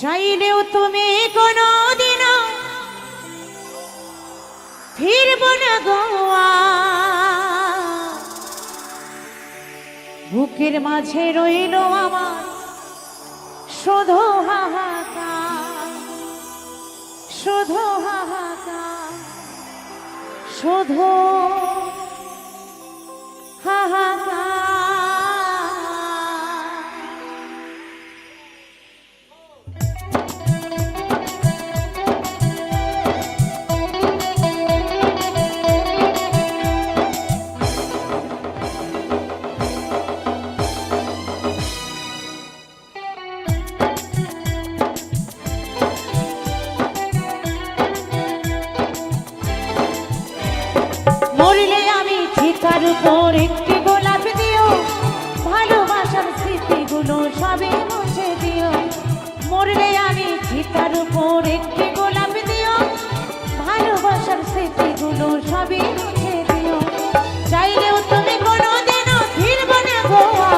চাইলেও তুমি কোনো দিনও ফিরব না গোয়া বুকের মাঝে রইল আমার শুধু হাহাকার শুধু হাহাকার শুধু হাহাকার। মরলে আমি চিতার উপর একটি গোলাপ দিও। ভালোবাসার স্মৃতিগুলো সবে মুছে দিও। মরলে আমি চিতার উপর একটি গোলাপ দিও। ভালোবাসার স্মৃতিগুলো সবে মুছে দিও। চাইলেও তুমি কোনো দিনও ফিরব না গোয়া।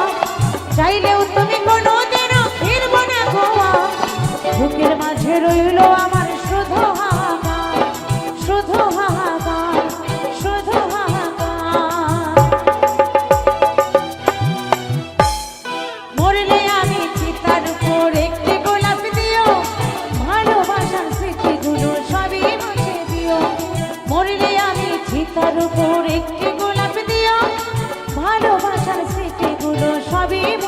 চাইলেও তুমি কোনো দিনও ফিরব না গোয়া। বুকের মাঝে রইল আমার স্মৃতিগুলো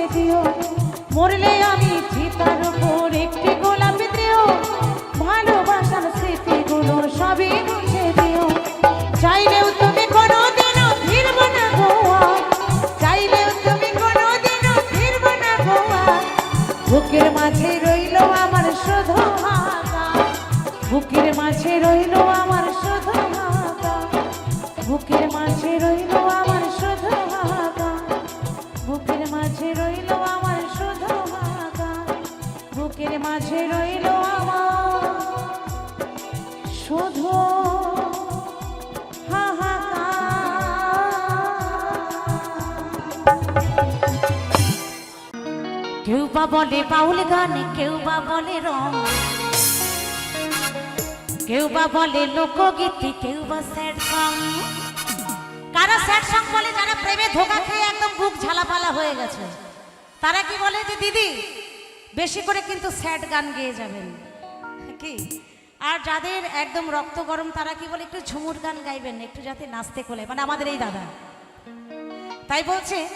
মুছে দিও। মরলে আমি চিতার উপর একটি গোলাপ দিও। ভালোবাসার স্মৃতিগুলো সবই বলে বাউল গান, কেউ বা বলে রং। কেউ বা বলে লোকগীতি, কেউ বা স্যাড সং। কারা স্যাড সং বলে? যারা প্রেমে ধোকা খেয়ে একদম বুক ঝালাপালা হয়ে গেছে। তারা কি বলে যে, দিদি, বেশি করে কিন্তু স্যাড গান গেয়ে যাবেন। কি? আর যাদের একদম রক্ত গরম, তারা কি বলে, একটু ঝুমুর গান গাইবেন, একটু যাতে নাচতে খোলে। মানে আমাদের এই দাদা। তাই বলছে,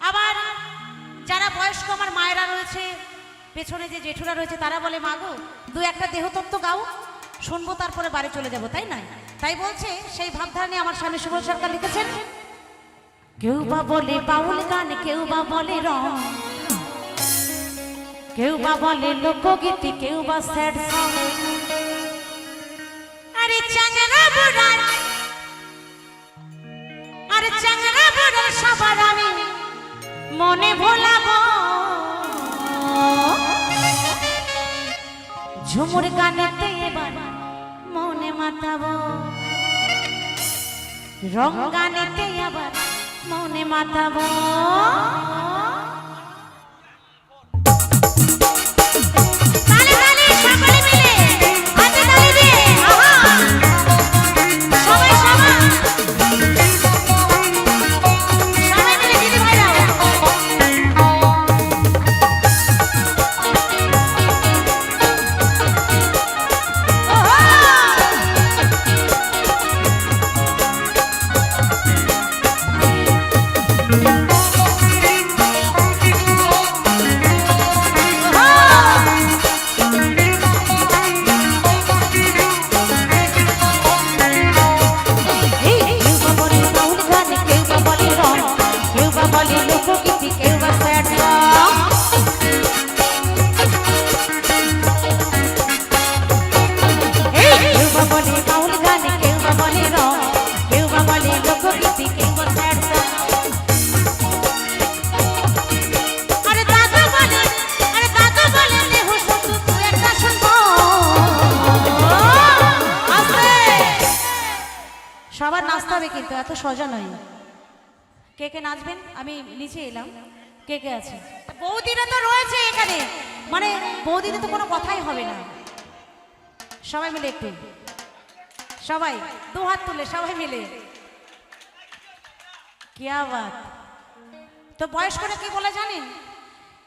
আবার যারা বয়স্ক আমার মায়েরা রয়েছে, পেছনে যে জেঠুরা রয়েছে, তারা বলে মাগো দু একটা দেহতত্ত্ব গাও, শুনব, তারপরে বাড়ি চলে যাব। তাই না তাই বলছে, সেই ভাবধারা নিয়ে আমার স্বামী সুবল সরকার লিখেছেন, কেউ বা বলে বাউল গান, কেউ বা বলে রং, কেউ বা বলে লোকগীতি, কেউ বা স্যাড সং। আরে চাঙ্গা বুড়ার, আরে চাঙ্গা বুড়ার সবার মনে ভোলাব। ঝুমুর গানেতে এবার মনে মাতাব। রং গানেতে আবার মনে মাতাবো। কে কে আছে? বৌদিরা তো রয়েছে এখানে। মানে বৌদিদের তো কোনো কথাই হবে না। সবাই মিলে একটু। সবাই, দু হাত তুলে সবাই মিলে। কি আবাদ তো বয়স্করা কি বলে জানেন?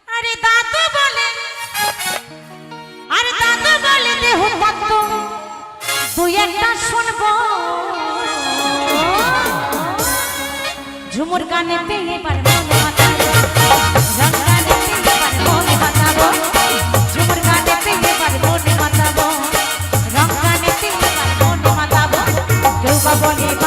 আরে দাদু বলে। আরে দাদু বলে দেহ কত তুই একটা শুনব। ঝুমুর গানেতে পেয়ে মাতাবো রং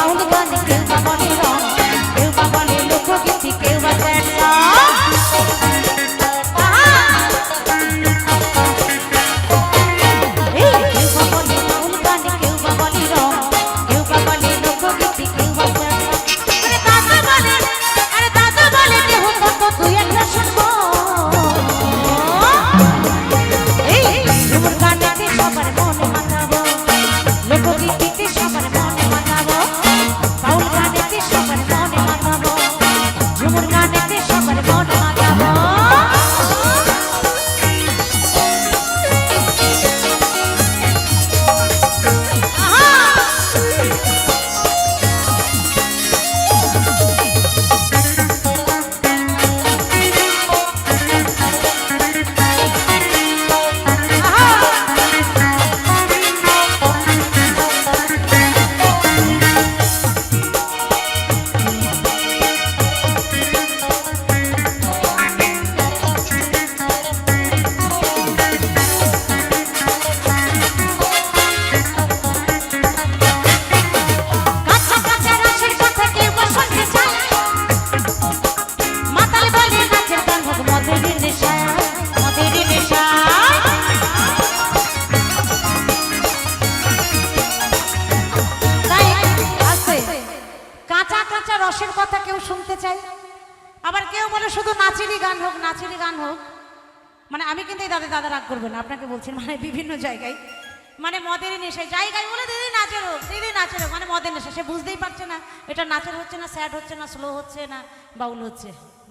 নেশায় জায়গায় বলে, দিদি নাচের হোক দিদি নাচের। হোক মানে মদের নেশা, সে বুঝতেই পারছে না, এটা নাচের হচ্ছে না, স্যাড হচ্ছে না, স্লো হচ্ছে না, বাউল হচ্ছে,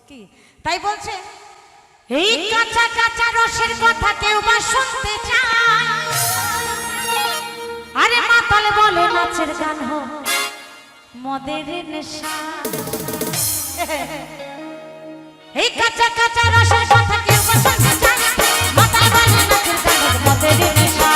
কি? তাই বলছে, এই কাঁচা কাঁচা রসের কথা কেউ বা শুনতে চায়। নাচের গান মদের নেশা। এই কাঁচা কাঁচা রসের কথা কেউ বা শুনতে চায় নাচের গান মদের নেশা।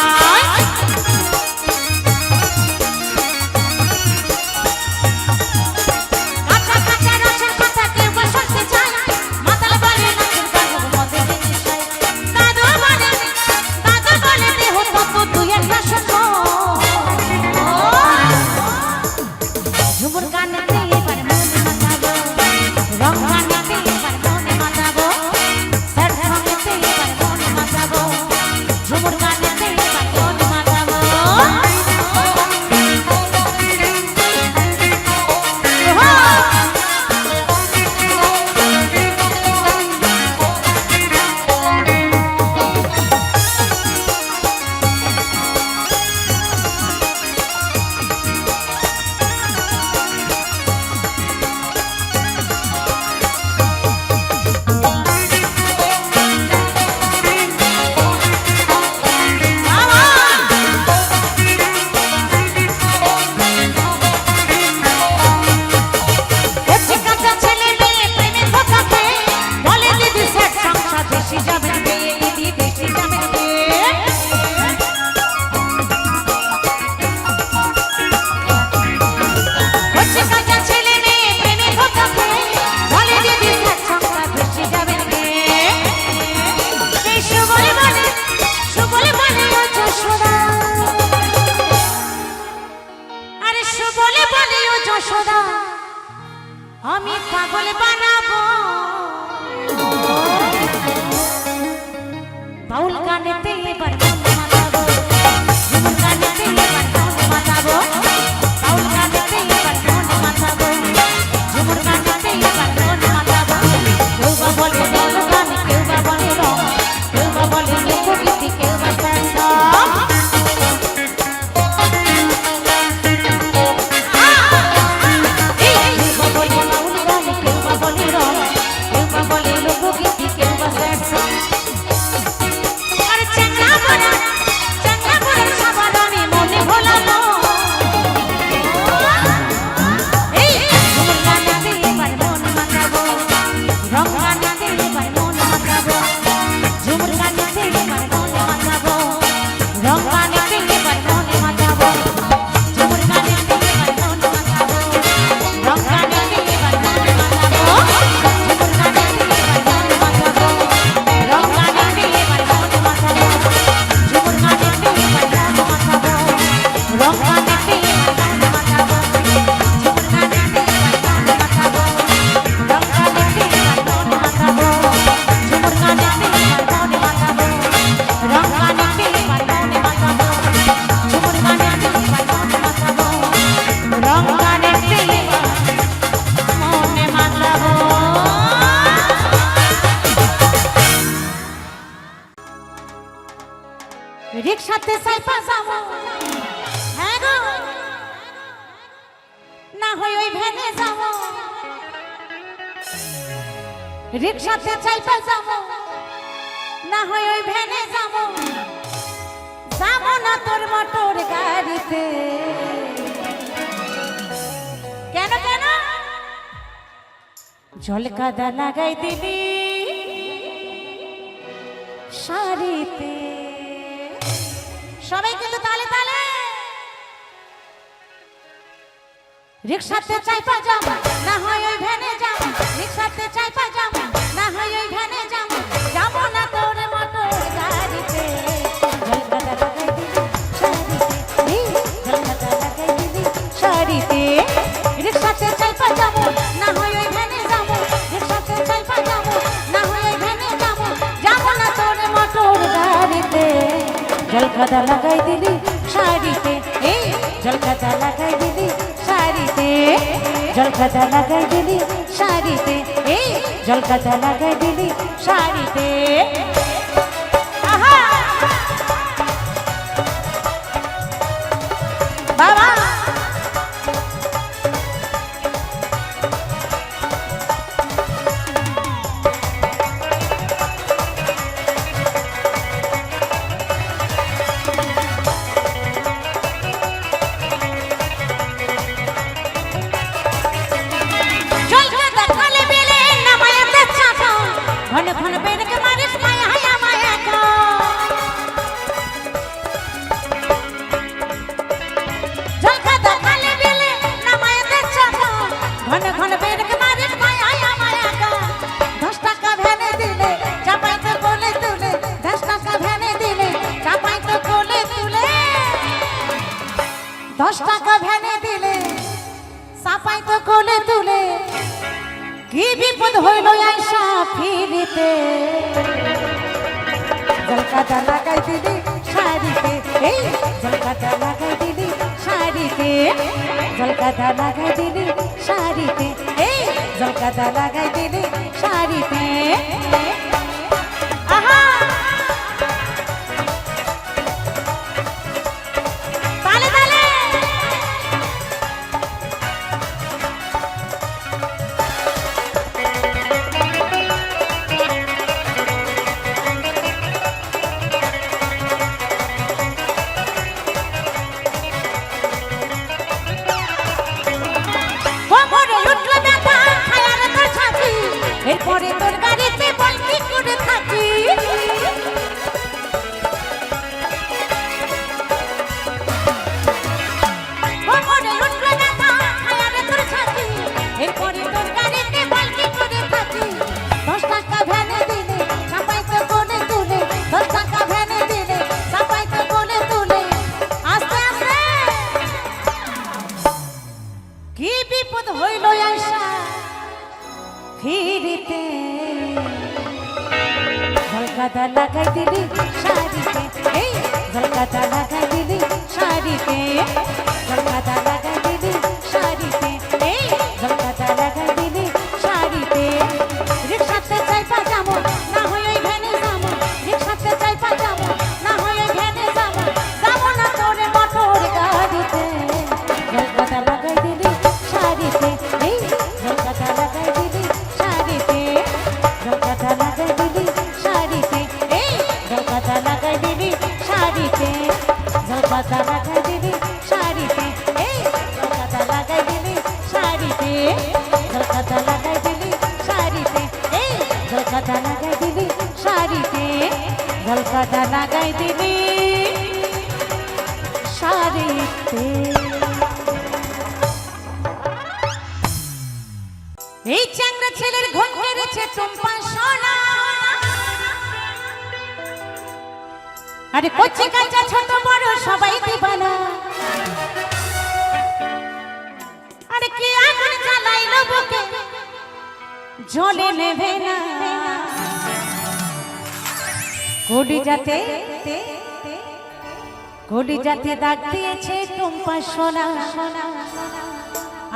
আমি পাগল বানাবো। বাউল গানেতে এবার রিক্সাতে সাইফা যাব। হ্যাঁ গো। না হয় ওই ভ্যানে যাব। রিক্সাতে চাইপা যাব। না হয় ওই ভ্যানে যাব। যাব না তোর মোটর গাড়িতে। কেন কেন? জল লাগাই দিবি। শাড়িতে। রিক্সাতে চাইপা যাব না হয় ওই ভ্যানে যাব রিক্সাতে চাইপা যাব না হয় ওই ভ্যানে যাব যাব না তোর মোটর গাড়িতে। শাড়িতে। রিক্সাতে চাইপা যাব না হয় ওই ভ্যানে যাব রিক্সাতে চাইপা যাব না হয় ওই ভ্যানে যাব যাব না তোর মোটর গাড়িতে। জলকাতা লাগাই দিলি শাড়িতে। এই জলকাতা লাগাই দিলি জলকাতা লাগাই দিলি শাড়িতে এই জলকাতা লাগাই দিলি শাড়িতে। বাবা! বিপদ হইল আশা। ফিরিতে। ঝলকাতা লাগাই দিলি শাড়িতে। এই ঝলকাতা লাগাই দিলি শাড়িতে। ঝলকাতা লাগাই বাধা লাগাই দিবি। শাড়িতে। এই চ্যাংরা ছেলের চম্পা সোনা। আরে কাঁচা ছোট বড় সবাই দিবানা। আরে কি আগুন জ্বালাইলো বুকে? জ্বলে নেবে না। ঘড়ি জাতে ঘড়ি যাতে দাগ দিয়েছে টুম্পা সোনা। সোনা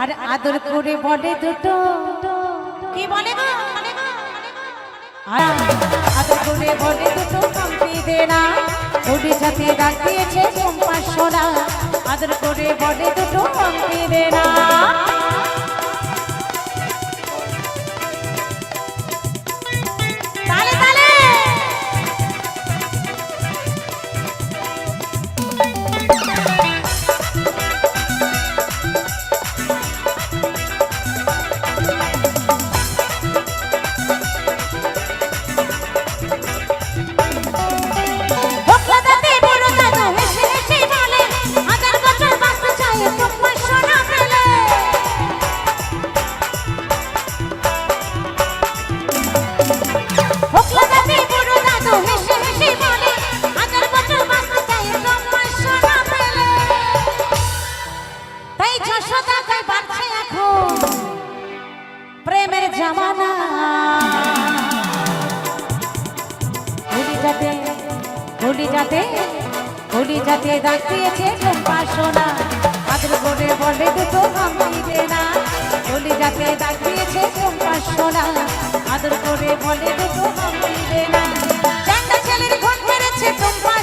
আর আদর করে বলে দুটো। কি বলে গো? আদর করে বলে দুটো কামপি দে না ঘড়ি যাতে দাগ দিয়েছে টুম্পা সোনা। আদর করে বলে দুটো কামপি দে না জামানা। হোলি যাতে হোলি যাতে হোলি যাতে ডাক দিয়েছে বাসনা আদর করে বলে না। হোলি যাতে ডাক দিয়েছে বাসনা আদর বলে ছেলের ঘট মেরেছে তোমার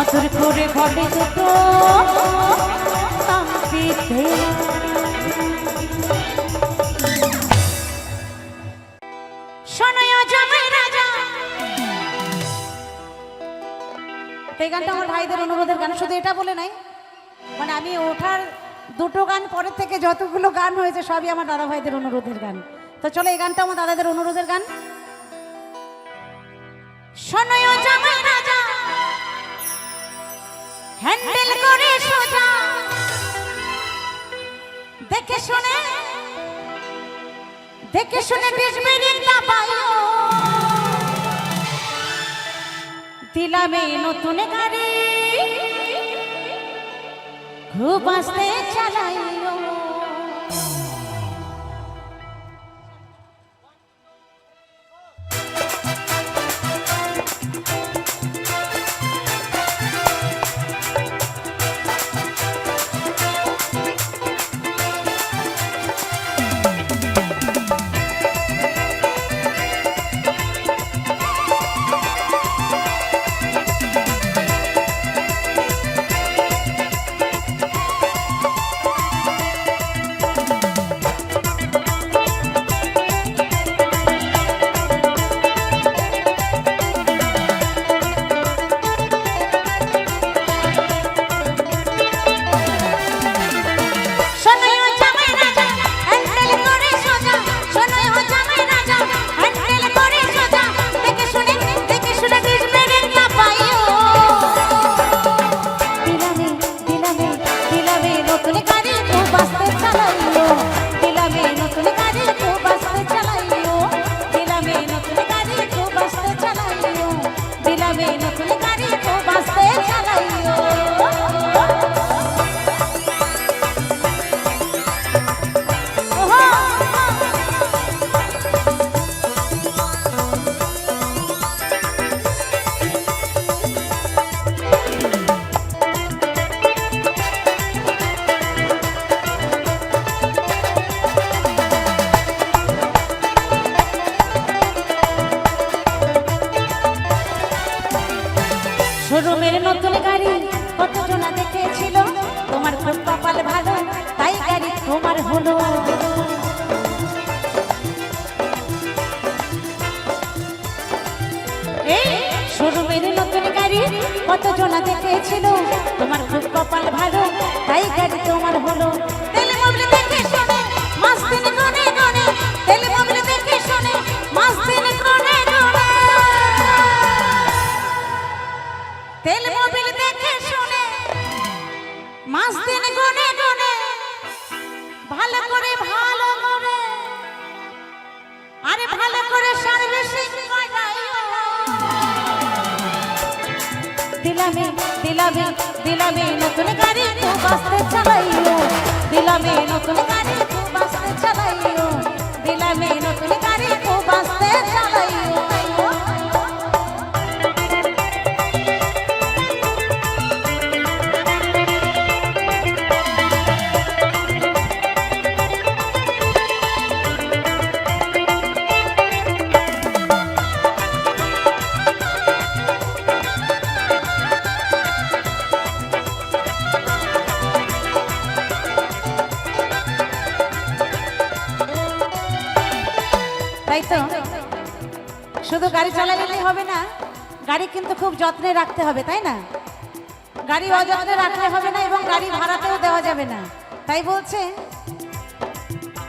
আদর করে শোনো জামাই রাজা। এই গানটা আমার ভাইদের অনুরোধের গান, শুধু এটা বলে নাই। মানে আমি ওঠার দুটো গান পরের থেকে যতগুলো গান হয়েছে, সবই আমার দাদা ভাইদের অনুরোধের গান। তো চলো এই গানটা আমার দাদাদের অনুরোধের গান। শোনয় হ্যান্ডেল করে সোজা। দেখে শুনে দেখে শুনে পাইও দিলামে নতুন গাড়ি। খুব আসতে চালাইও তেল মোবিল দেখে শুনে মাস দিন গুনে গুনে, ভালো করে ভালো করে। আরে ভালো করে সার্ভিসিং দিলামে দিলামে দিলামে, নতুন গাড়ি খুব আস্তে চালাইও। দিলামে, নতুন গাড়ি খুব আস্তে চালাইও। দিলামে তো শুধু গাড়ি চালালেই হবে না গাড়ি কিন্তু খুব যত্নে রাখতে হবে তাই না? গাড়ি অযত্নে রাখলে হবে না এবং গাড়ি ভাড়াতেও দেওয়া যাবে না। তাই বলছে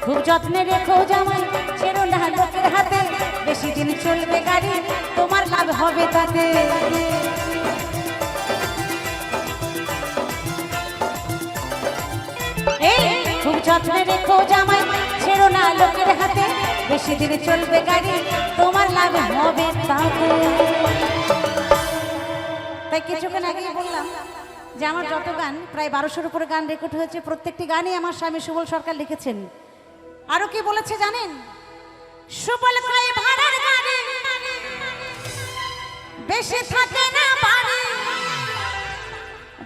খুব যত্নে রেখো জামাই ছেড়ো না লোকের হাতে বেশি দিন চলবে গাড়ি তোমার লাভ হবে তাতে। খুব যত্নে রেখো জামাই ছেড়ো না লোকের হাতে বেশি দিন চলবে গাড়ি, তোমার লাভ হবে তাতে তাই কিছুক্ষণ আগেই বললাম যে আমার যত গান, প্রায় বারোশোর উপরে গান রেকর্ড হয়েছে, প্রত্যেকটি গানই আমার স্বামী সুবল সরকার লিখেছেন। আরও কি বলেছে জানেন? সুবল কয় ভাড়ার বেশি থাকে না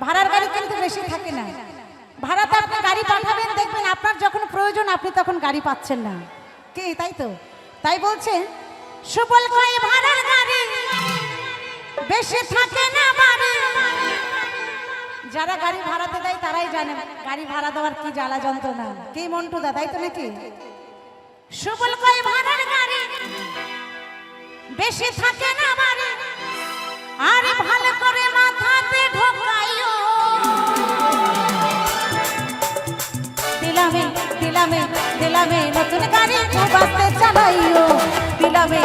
ভাড়ার গাড়ি কিন্তু বেশি থাকে না। ভাড়াতে আপনি গাড়ি পাঠাবেন, দেখবেন আপনার যখন প্রয়োজন, আপনি তখন গাড়ি পাচ্ছেন না। কি, তাই তো? তাই বলছে সুবল কয়, ভাড়ার গাড়ি বেশি থাকে না বাড়ি। যারা গাড়ি ভাড়াতে দেয়, তারাই জানে গাড়ি ভাড়া দেওয়ার কি জ্বালা যন্ত্রণা। কি, মন্টু দা, তাই তো নাকি? সুবল কয়, ভাড়ার গাড়ি বেশি থাকে না বাড়ি। আরে ভালো করে মাথাতে ঢোকাইও। দিলামে দিলামে দিলামে নতুন গাড়ি আস্তে চালাইও দিলামে